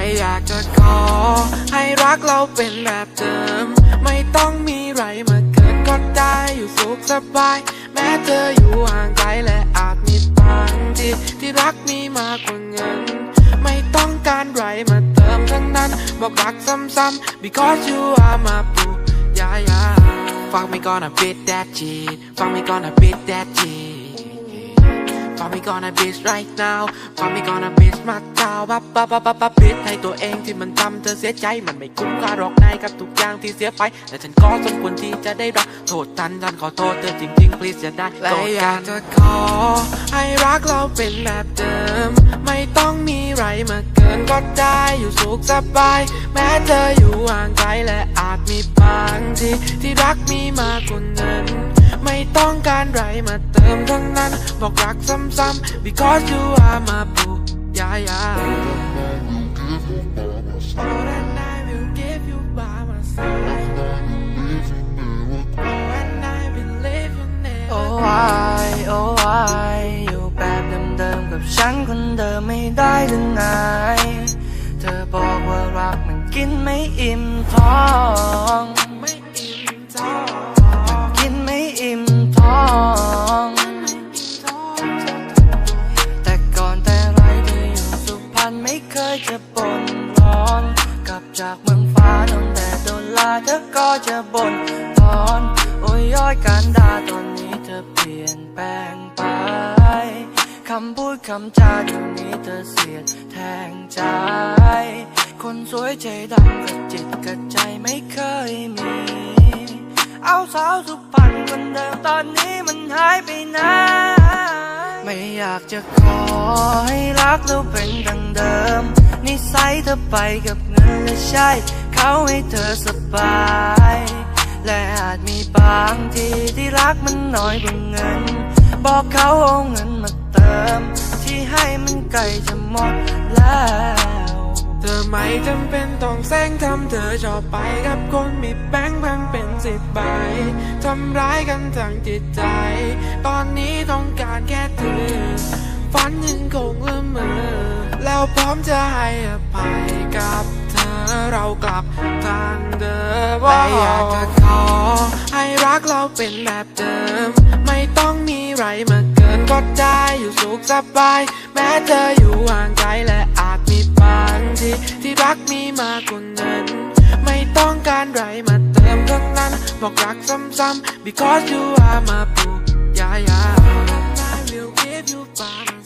และอยากจะขอ ให้รักเราเป็นแบบเดิม ไม่ต้องมีไรมาเกินก็ได้อยู่สุขสบาย แม้เธออยู่ห่างไกลและอาจมีบางที่ที่รักมีมากกว่าเงิน ไม่ต้องการไรมาเติมทั้งนั้น บอกรักซ้ำๆ because you are my boo yeah yeah ฟังไม่ก่อน a bit that cheat ฟังไม่ก่อน a bit that cheat ฟังไม่ก่อน a bitch right now ฟังไม่ก่อน a bitch มาเจ้าบับบับบับบับบับ bitch ให้ตัวเองที่มันทำเธอเสียใจ มันไม่คุ้มค่าหรอกในกับทุกอย่างที่เสียไป แต่ฉันก็สมควรที่จะได้รับโทษทันฉันขอโทษเธอจริงๆ please อย่าได้และอยากจะขอ ให้รักเราเป็นแบบเดิม ไม่ต้องมีไรมาเกินก็ได้อยู่สุขสบาย แม้เธออยู่ห่างไกลและอาจมีบางที่ที่รักมีมากกว่านั้นไม่ ต้องการไรมาเติมทั้งนั้น บอกรักซ้ำๆ because you are my boo yeah yeah All that I will give you by my side And I believe you never โอ้ยโอ้ยอยู่แบบเดิมๆกับฉันคนเดิมไม่ได้หรือไงเธอบอกว่ารักมันกินไม่อิ่มท้อง บ่นร้อน กลับจากเมืองฟ้านนแต่โดนลาเธอก็จะบ่นตอน โอ้ยย้อยการด่าตอนนี้เธอเปลี่ยนแปลงไปคำพูดคำจาเดี๋ยวนี้เธอเสียดแทงใจ คนสวยใจดำกับจิตกับใจไม่เคยมี เอาสาวสุพรรณคนเดิมตอนนี้มันหายไปไหนไม่อยากจะขอให้รักเราเป็นดังเดิม นิสัยเธอไปกับเงินและใช่เขาให้เธอสบาย และอาจมีบางทีที่รักมันน้อยกว่าเงิน บอกเขาเอาเงินมาเติม ที่ให้มันใกล้จะหมดแล้ว เธอไม่จำเป็นต้องแซงทำเธอชอบไปกับคนมีแบงค์พันเป็นสิบใบทำร้ายกันทางจิตใจ ตอนนี้ต้องการแค่เธอฝันยังคงละเมอ พร้อมจะให้อภัยกับเธอเรากลับทางเดิมและอยากจะขอ ให้รักเราเป็นแบบเดิม ไม่ต้องมีไรมาเกินก็ได้อยู่สุขสบาย แม้เธออยู่ห่างไกลและอาจมีบางที่ที่รักมีมากกว่านั้น ไม่ต้องการไรมาเติมทั้งนั้น บอกรักซ้ำๆ because you are my boo yeah yeah I will give you by my